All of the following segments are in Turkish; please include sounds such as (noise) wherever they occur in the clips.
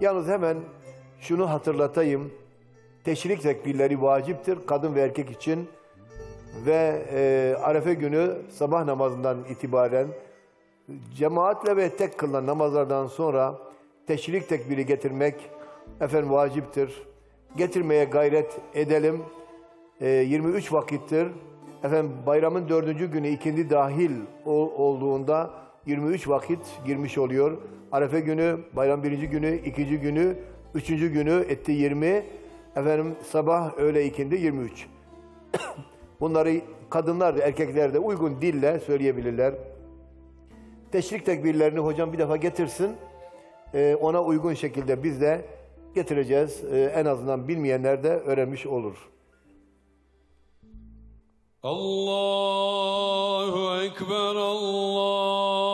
Yalnız hemen şunu hatırlatayım. Teşrik tekbirleri vaciptir kadın ve erkek için. Ve e, Arefe günü sabah namazından itibaren cemaatle ve tek kılınan namazlardan sonra teşrik tekbiri getirmek efendim vaciptir. Getirmeye gayret edelim. E, 23 vakittir. Efendim bayramın dördüncü günü ikindi dahil ol- olduğunda 23 vakit girmiş oluyor. Arefe günü, bayram birinci günü, ikinci günü, üçüncü günü etti 20. Efendim sabah, öğle, ikindi 23. (coughs) Bunları kadınlar da erkekler de uygun dille söyleyebilirler. Teşrik tekbirlerini hocam bir defa getirsin. Ee, ona uygun şekilde biz de getireceğiz. Ee, en azından bilmeyenler de öğrenmiş olur. Allahu Ekber, Allahu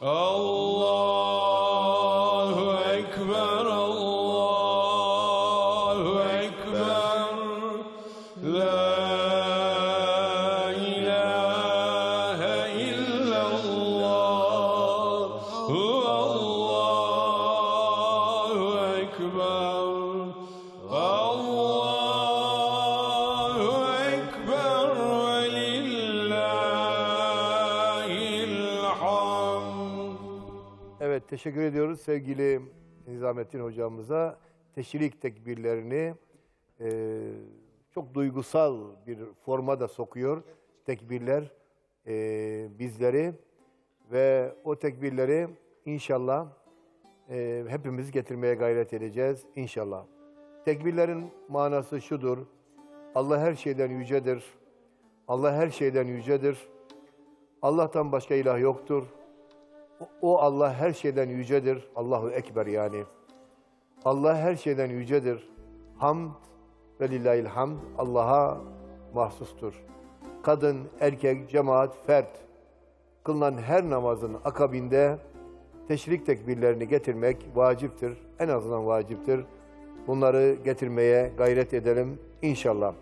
Hamd. Evet teşekkür ediyoruz sevgili Nizamettin hocamıza. Teşrik tekbirlerini e, çok duygusal bir forma da sokuyor tekbirler e, bizleri ve o tekbirleri inşallah e, hepimiz getirmeye gayret edeceğiz inşallah. Tekbirlerin manası şudur. Allah her şeyden yücedir. Allah her şeyden yücedir. Allah'tan başka ilah yoktur. O- Allah her şeyden yücedir. Allahu Ekber yani. Allah her şeyden yücedir. Hamd ve lillahil hamd Allah'a mahsustur. Kadın, erkek, cemaat, fert kılınan her namazın akabinde teşrik tekbirlerini getirmek vaciptir. En azından vaciptir. Bunları getirmeye gayret edelim inşallah.